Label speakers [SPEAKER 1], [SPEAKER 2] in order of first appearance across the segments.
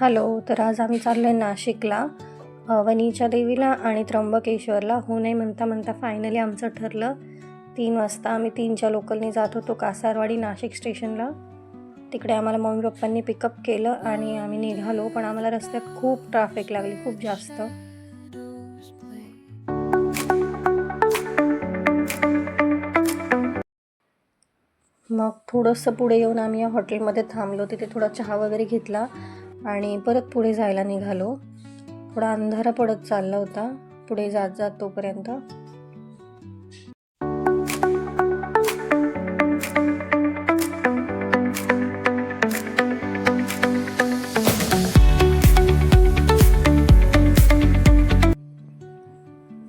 [SPEAKER 1] Hello तर आज आम्ही चाललो आहे नाशिकला. वनीच्या देवीला आणि त्र्यंबकेश्वरला. हो नाही म्हणता म्हणता फायनली आमचं ठरलं. तीन वाजता आम्ही तीनच्या लोकलने जात होतो कासारवाडी नाशिक स्टेशनला तिकडे आम्हाला मम्मी पप्पांनी पिकअप केलं आणि आम्ही निघालो पण आम्हाला रस्त्यात खूप ट्रॅफिक लागली खूप जास्त. मग थोडंसं पुढे येऊन आम्ही या हॉटेलमध्ये थांबलो. तिथे थोडा चहा वगैरे घेतला. आणि परत पुढे जायला निघालो. थोडा अंधारा पडत चालला होता. पुढे जात जात तोपर्यंत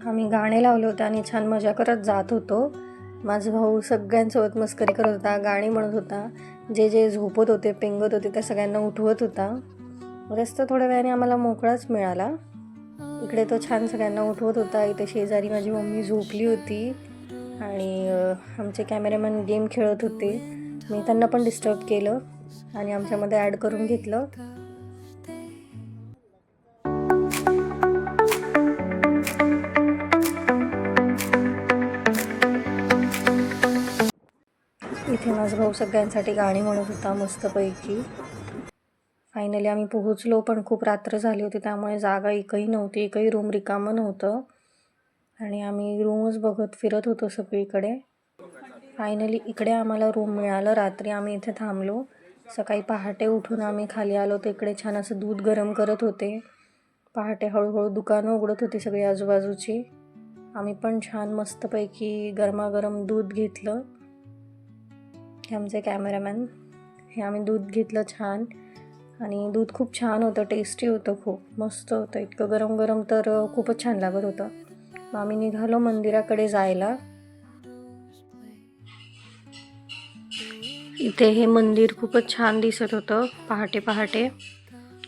[SPEAKER 1] आम्ही गाणे लावले होते आणि छान मजा करत जात होतो. माझा भाऊ सगळ्यांसोबत मस्करी करत होता गाणी म्हणत होता. जे जे झोपत होते पेंगत होते त्या सगळ्यांना उठवत होता. रस्ता थोड्या वेळाने आम्हाला मोकळाच मिळाला. इकडे तो छान सगळ्यांना उठवत होता. इथे शेजारी माझी मम्मी झोपली होती. आणि आमचे कॅमेरामॅन गेम खेळत होते. मी त्यांना पण डिस्टर्ब केलं आणि आमच्यामध्ये ॲड करून घेतलं. इथे माझा भाऊ सगळ्यांसाठी गाणी म्हणत होता मस्तपैकी. फायनली आम्ही पोहोचलो पण खूप रात्र झाली होती त्यामुळे जागा एकही नव्हती एकही रूम रिकामं नव्हतं. आणि आम्ही रूमच बघत फिरत होतो सगळीकडे. फायनली इकडे आम्हाला रूम मिळालं. रात्री आम्ही इथे थांबलो. सकाळी पहाटे उठून आम्ही खाली आलो तर इकडे छान असं दूध गरम करत होते. पहाटे हळूहळू दुकानं उघडत होती सगळी आजूबाजूची. आम्ही पण छान मस्तपैकी गरमागरम दूध घेतलं. हे आमचे कॅमेरामॅन हे आम्ही दूध घेतलं छान. आणि दूध खूप छान होतं टेस्टी होतं खूप. मस्त होतं इतकं गरम गरम तर खूपच छान लागत होतं. मग आम्ही निघालो मंदिराकडे जायला. इथे हे मंदिर खूपच छान दिसत होतं पहाटे पहाटे.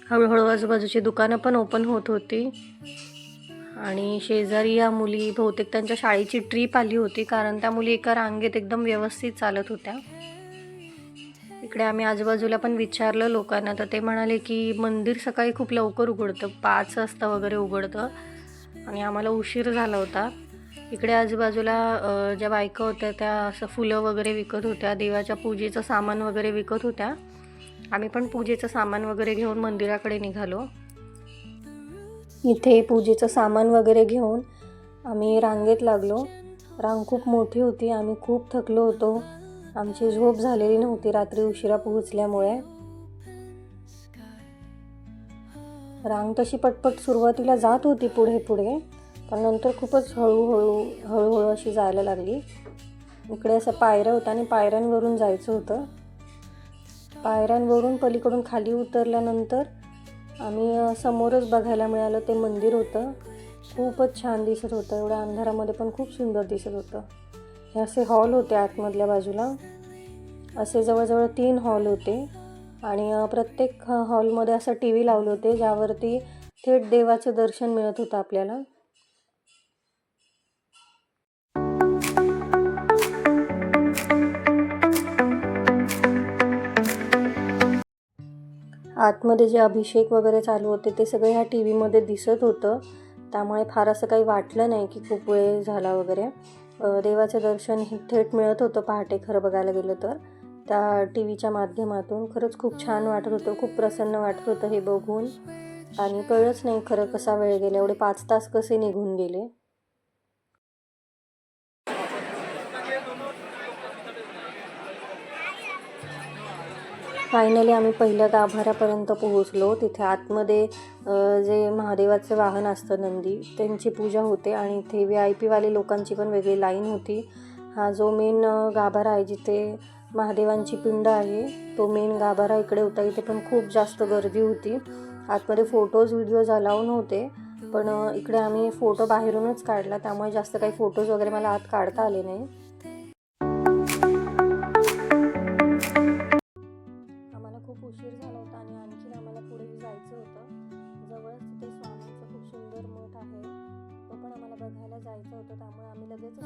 [SPEAKER 1] हळूहळू आजूबाजूची दुकानं पण ओपन होत होती. आणि शेजारी या मुली बहुतेक त्यांच्या शाळेची ट्रीप आली होती कारण त्या मुली एका रांगेत एकदम व्यवस्थित चालत होत्या. इकडे आम्ही आजूबाजूला पण विचारलं लोकांना तर ते म्हणाले की मंदिर सकाळी खूप लवकर उघडतं पाच वाजता वगैरे उघडतं. आणि आम्हाला उशीर झाला होता. इकडे आजूबाजूला ज्या बायका होत्या त्या असं फुलं वगैरे विकत होत्या देवाच्या पूजेचं सामान वगैरे विकत होत्या. आम्ही पण पूजेचं सामान वगैरे घेऊन मंदिराकडे निघालो. इथे पूजेचं सामान वगैरे घेऊन आम्ही रांगेत लागलो. रांग खूप मोठी होती आम्ही खूप थकलो होतो. आमची झोप झालेली नव्हती रात्री उशिरा पोहोचल्यामुळे. रांग तशी पटपट सुरुवातीला जात होती पुढे पुढे पण नंतर खूपच हळूहळू हळूहळू अशी जायला लागली. इकडे असं पायऱ्या होत्या आणि पायऱ्यांवरून जायचं होतं. पायऱ्यांवरून पलीकडून खाली उतरल्यानंतर आम्ही समोरच बघायला मिळालं ते मंदिर होतं. खूपच छान दिसत होतं एवढ्या अंधारामध्ये पण खूप सुंदर दिसत होतं. हे असे हॉल होते आतमधल्या बाजूला. असे जवळजवळ तीन हॉल होते. आणि प्रत्येक हॉलमध्ये असं टी व्ही लावले होते ज्यावरती थेट देवाचं दर्शन मिळत होतं आपल्याला. आतमध्ये जे अभिषेक वगैरे चालू होते ते सगळे ह्या टी व्हीमध्ये दिसत होतं. त्यामुळे फार असं काही वाटलं नाही की खूप वेळ झाला वगैरे. देवाचं दर्शन हे थेट मिळत होतं पहाटे खरं बघायला गेलं तर. त्या टी व्हीच्या माध्यमातून खरंच खूप छान वाटत होतं खूप प्रसन्न वाटत होतं हे बघून. आणि कळलंच नाही खरं कसा वेळ गेला एवढे पाच तास कसे निघून गेले. फायनली आम्ही पहिल्या गाभाऱ्यापर्यंत पोहोचलो. तिथे आतमध्ये जे महादेवाचं वाहन असतं नंदी त्यांची पूजा होते आणि इथे व्ही आय पीवाले लोकांची पण वेगळी लाईन होती. हा जो मेन गाभारा आहे जिथे महादेवांची पिंड आहे तो मेन गाभारा इकडे होता. इथे पण खूप जास्त गर्दी होती. आतमध्ये फोटोज व्हिडिओज अलाव नव्हते पण इकडे आम्ही फोटो बाहेरूनच काढला. त्यामुळे जास्त काही फोटोज वगैरे मला आत काढता आले नाही. उशीर झाला होता आणि आणखीन आम्हाला पुढे जायचं होतं. जवळच तिथे स्वामींचं खूप सुंदर मठ आहे. तो पण आम्हाला बघायला जायचं होतं त्यामुळे आम्ही लगेच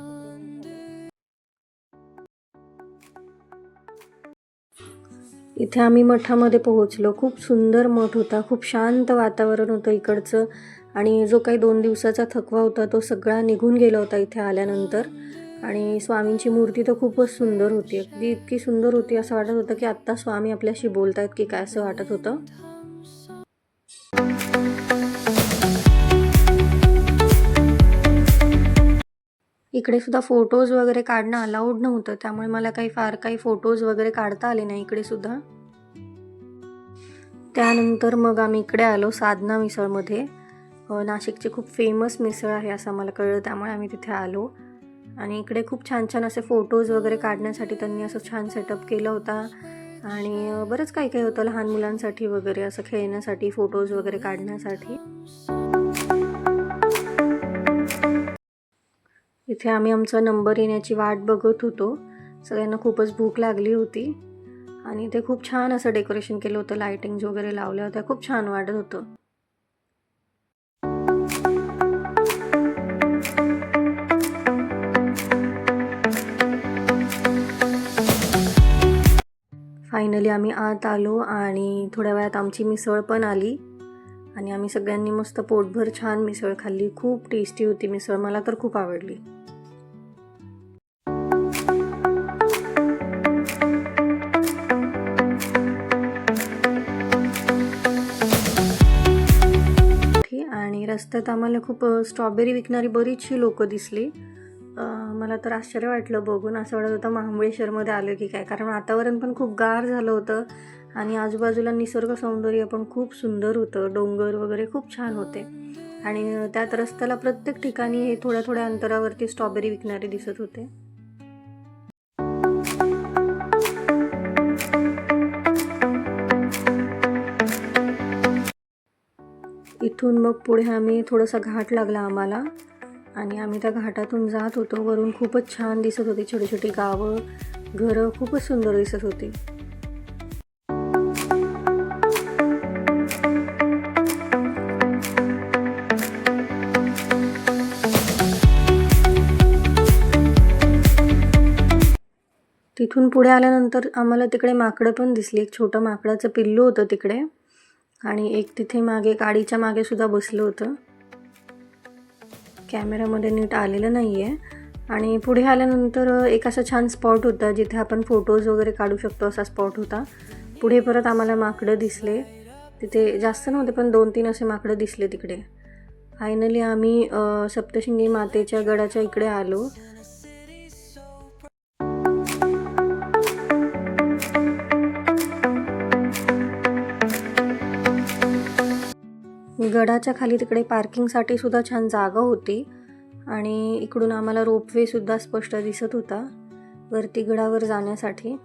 [SPEAKER 1] इथे आम्ही मठामध्ये पोहोचलो. खूप सुंदर मठ होता खूप शांत वातावरण होतं इकडचं. आणि जो काही दोन दिवसाचा थकवा होता तो सगळा निघून गेला होता इथे आल्यानंतर. आणि स्वामींची मूर्ती तर खूपच सुंदर होती. अगदी इतकी सुंदर होती असं वाटत होतं की आत्ता स्वामी आपल्याशी बोलत आहेत की काय असं वाटत होतं. इकडे सुद्धा फोटोज वगैरे काढणं अलाउड नव्हतं त्यामुळे मला काही फार काही फोटोज वगैरे काढता आले नाही इकडे सुद्धा. त्यानंतर मग आम्ही इकडे आलो साधना मिसळमध्ये. नाशिकची खूप फेमस मिसळ आहे असं मला कळलं त्यामुळे आम्ही तिथे आलो. आणि इकडे खूप छान छान असे फोटोज वगैरे काढण्यासाठी त्यांनी असं छान सेटअप केलं होता. आणि बरंच काही काही होतं लहान मुलांसाठी वगैरे असं खेळण्यासाठी फोटोज वगैरे काढण्यासाठी. इथे आम्ही आमचा नंबर येण्याची वाट बघत होतो. सगळ्यांना खूपच भूक लागली होती. आणि ते खूप छान असं डेकोरेशन केलं होतं लायटिंग्स वगैरे लावल्या होत्या. खूप छान वाटत होतं. फायनली आम्ही आत आलो आणि थोड्या वेळात आमची मिसळ पण आली. आणि आम्ही सगळ्यांनी मस्त पोटभर छान मिसळ खाल्ली. खूप टेस्टी होती मिसळ. मला तर खूप आवडली. आणि रस्त्यात आम्हाला खूप स्ट्रॉबेरी विकणारी बरीचशी लोकं दिसली. मला तर आश्चर्य वाटलं बघून. असं वाटत होतं महाबळेश्वरमध्ये आलं की काय? कारण वातावरण पण खूप गार झालं होतं आणि आजूबाजूला निसर्ग सौंदर्य पण खूप सुंदर होतं. डोंगर वगैरे खूप छान होते. आणि त्यात रस्त्याला प्रत्येक ठिकाणी हे थोड्या थोड्या अंतरावरती स्ट्रॉबेरी विकणारे दिसत होते. इथून मग पुढे आम्ही थोडासा घाट लागला आम्हाला. आणि आम्ही त्या घाटातून जात होतो. वरून खूपच छान दिसत होती. छोटी छोटी गावं घरं खूपच सुंदर दिसत होती. तिथून पुढे आल्यानंतर आम्हाला तिकडे माकडं पण दिसली. एक छोटं माकडाचं पिल्लू होतं तिकडे. आणि एक तिथे मागे गाडीच्या मागे सुद्धा बसलं होतं. कॅमेरामध्ये नीट आलेलं नाही आहे आणि पुढे आल्यानंतर एक असा छान स्पॉट होता जिथे आपण फोटोज वगैरे काढू शकतो असा स्पॉट होता. पुढे परत आम्हाला माकडं दिसले. तिथे जास्त नव्हते पण दोन तीन असे माकडं दिसले तिकडे. फायनली आम्ही सप्तशिंगी सप्तशृंगी मातेच्या गडाच्या इकडे आलो. गडाच्या खाली तिकडे पार्किंगसाठी सुद्धा छान जागा होती. आणि इकडून आम्हाला रोपवेसुद्धा स्पष्ट दिसत होता वरती गडावर जाण्यासाठी.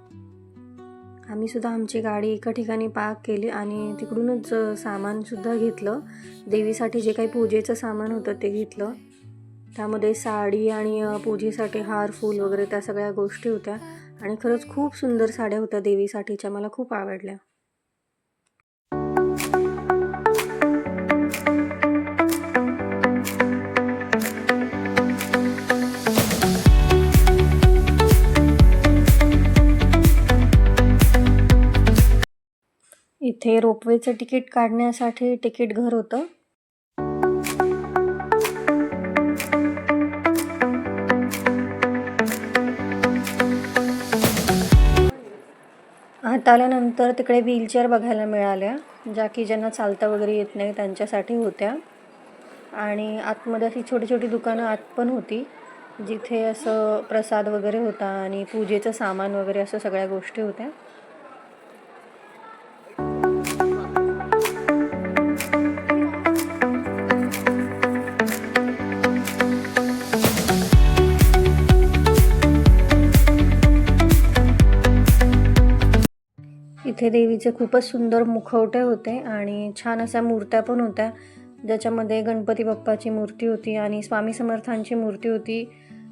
[SPEAKER 1] आम्हीसुद्धा आमची गाडी एका ठिकाणी पार्क केली आणि तिकडूनच सामानसुद्धा घेतलं. देवीसाठी जे काही पूजेचं सामान होतं ते घेतलं. त्यामध्ये साडी आणि पूजेसाठी हार फूल वगैरे त्या सगळ्या गोष्टी होत्या. आणि खरंच खूप सुंदर साड्या होत्या देवीसाठीच्या मला खूप आवडल्या. इथे रोपवेचं तिकीट काढण्यासाठी तिकीट घर होतं. आत आल्यानंतर तिकडे व्हीलचेअर बघायला मिळाल्या ज्या की ज्यांना चालता वगैरे येत नाही त्यांच्यासाठी होत्या. आणि आतमध्ये अशी छोटी छोटी दुकानं आत पण होती जिथे असं प्रसाद वगैरे होता आणि पूजेचं सामान वगैरे असं सगळ्या गोष्टी होत्या. इथे देवीचे खूपच सुंदर मुखवटे होते आणि छान अशा मूर्त्या पण होत्या ज्याच्यामध्ये गणपती बाप्पाची मूर्ती होती आणि स्वामी समर्थांची मूर्ती होती.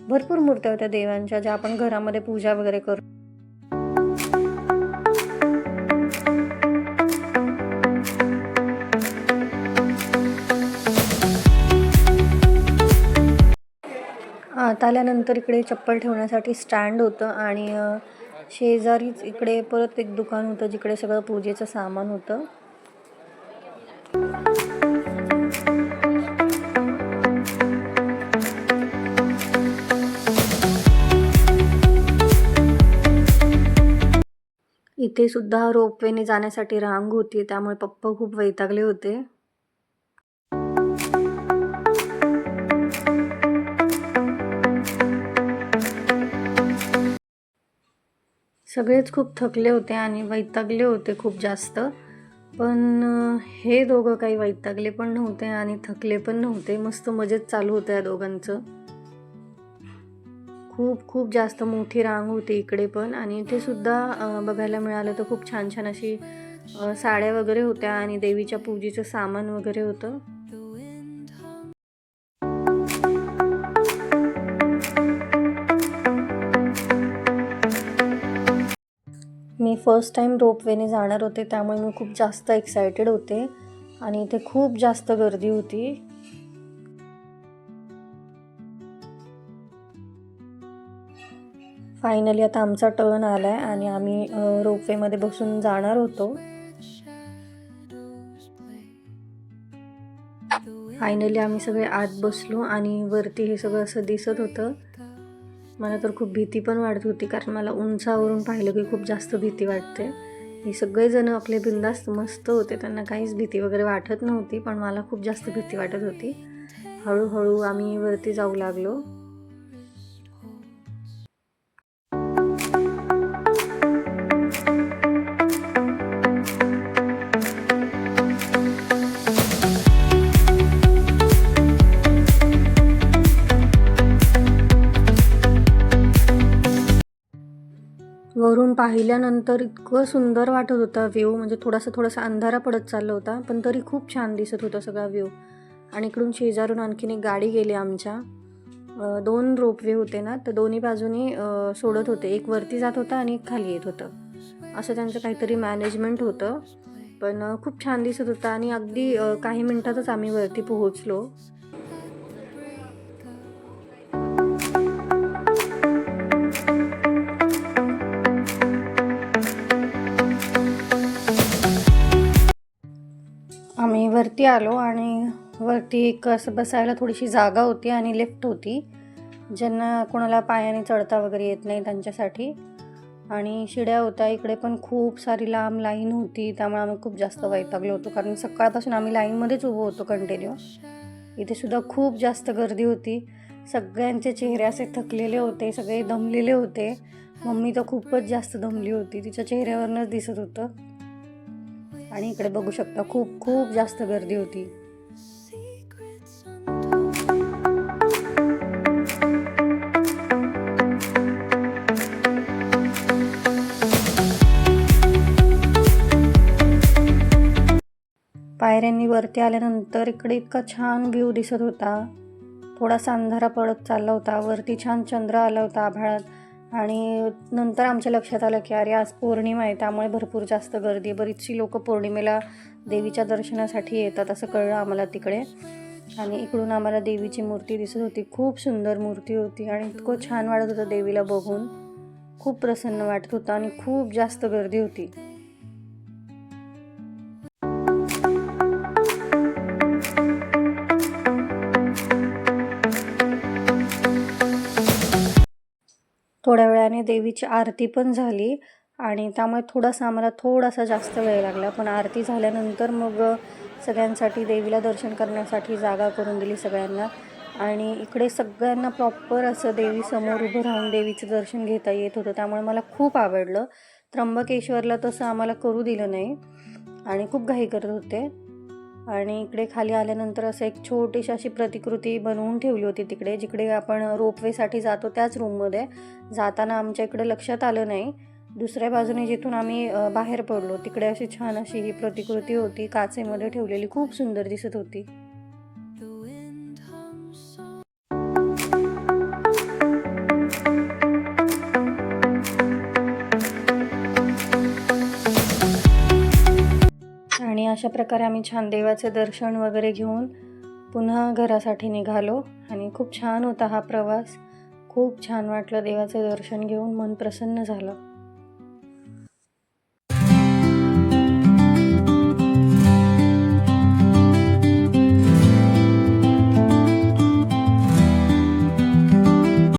[SPEAKER 1] भरपूर मूर्त्या होत्या देवांच्या ज्या आपण घरामध्ये पूजा वगैरे करतो आत आल्यानंतर इकडे चप्पल ठेवण्यासाठी स्टँड होतं आणि शेजारीच इकडे परत एक दुकान होतं जिकडे सगळं पूजेचं सामान होतं. इथे सुद्धा रोपवेने जाण्यासाठी रांग होती त्यामुळे पप्पा खूप वैतागले होते. सगळेच खूप थकले होते आणि वैतागले होते खूप जास्त. पण हे दोघं काही वैतागले पण नव्हते आणि थकले पण नव्हते. मस्त मजेत चालू होतं या दोघांचं. खूप खूप जास्त मोठी रांग होती इकडे पण आणि इथे सुद्धा बघायला मिळालं तर खूप छान छान अशी साड्या वगैरे होत्या आणि देवीच्या पूजेचं सामान वगैरे होतं. फर्स्ट टाईम रोपवेने जाणार होते त्यामुळे मी खूप जास्त एक्सायटेड होते आणि इथे खूप जास्त गर्दी होती. फायनली आता आमचा टर्न आला आहे आणि आम्ही रोपवेमध्ये बसून जाणार होतो. फायनली आम्ही सगळे आत बसलो आणि वरती हे सगळं असं दिसत होतं. मला तर खूप भीती पण वाटत होती कारण मला उंचावरून पाहिलं की खूप जास्त भीती वाटते. हे सगळेजण आपले बिंदास्त मस्त होते त्यांना काहीच भीती वगैरे वाटत नव्हती पण मला खूप जास्त भीती वाटत होती. हळूहळू आम्ही वरती जाऊ लागलो. वरून पाहिल्यानंतर इतकं सुंदर वाटत होता व्ह्यू. म्हणजे थोडासा थोडासा अंधारा पडत चालला होता पण तरी खूप छान दिसत होता सगळा व्ह्यू. आणि इकडून शेजारून आणखीन एक गाडी गेली आमच्या. दोन रोपवे होते ना तर दोन्ही बाजूनी सोडत होते. एक वरती जात होता आणि एक खाली येत होतं. असं त्यांचं काहीतरी मॅनेजमेंट होतं. पण खूप छान दिसत होतं आणि अगदी काही मिनटातच आम्ही वरती पोहोचलो. वरती आलो आणि वरती एक असं बसायला थोडीशी जागा होती आणि लिफ्ट होती. ज्यांना कोणाला पायाने चढता वगैरे येत नाही त्यांच्यासाठी. आणि शिड्या होत्या. इकडे पण खूप सारी लांब लाईन होती. त्यामुळे आम्ही खूप जास्त वैतागलो होतो. कारण सकाळपासून आम्ही लाईनमध्येच उभं होतो कंटिन्यू इथे सुद्धा खूप जास्त गर्दी होती. सगळ्यांचे चेहरे असे थकलेले होते. सगळे दमलेले होते. मम्मी तर खूपच जास्त दमली होती. तिच्या चेहऱ्यावरनंच दिसत होतं. आणि इकडे बघू शकता खूप खूप जास्त गर्दी होती. पायऱ्यांनी वरती आल्यानंतर इकडे इतका छान व्ह्यू दिसत होता. थोडासा अंधारा पडत चालला होता. वरती छान चंद्र आला होता आभाळात. आणि नंतर आमच्या लक्षात आलं की अरे आज पौर्णिमा आहे त्यामुळे भरपूर जास्त गर्दी आहे. बरीचशी लोक पौर्णिमेला देवीच्या दर्शनासाठी येतात असं कळलं आम्हाला तिकडे. आणि इकडून आम्हाला देवीची मूर्ती दिसत होती. खूप सुंदर मूर्ती होती आणि इतकं छान वाटत होतं देवीला बघून. खूप प्रसन्न वाटत होतं आणि खूप जास्त गर्दी होती. थोड्या वेळाने देवीची आरती पण झाली आणि त्यामुळे थोडासा आम्हाला थोडासा जास्त वेळ लागला. पण आरती झाल्यानंतर मग सगळ्यांसाठी देवीला दर्शन करण्यासाठी जागा करून दिली सगळ्यांना. आणि इकडे सगळ्यांना प्रॉपर असं देवीसमोर उभं राहून देवीचं दर्शन घेता येत होतं. त्यामुळे मला खूप आवडलं. त्र्यंबकेश्वरला तसं आम्हाला करू दिलं नाही. आणि खूप घाई करत होते. आणि इकडे खाली आल्यानंतर असं एक छोटीशी अशी प्रतिकृती बनवून ठेवली होती तिकडे जिकडे आपण रोपवेसाठी जातो त्याच रूममध्ये. जाताना आमच्या इकडे लक्षात आलं नाही. दुसऱ्या बाजूने जिथून आम्ही बाहेर पडलो तिकडे अशी छान अशी ही प्रतिकृती होती. काचेमध्ये ठेवलेली खूप सुंदर दिसत होती. अशा प्रकारे आम्ही छान देवाचे दर्शन वगैरे घेऊन पुन्हा घरासाठी निघालो. आणि खूप छान होता हा प्रवास. खूप छान वाटलं देवाचे दर्शन घेऊन मन प्रसन्न झालं.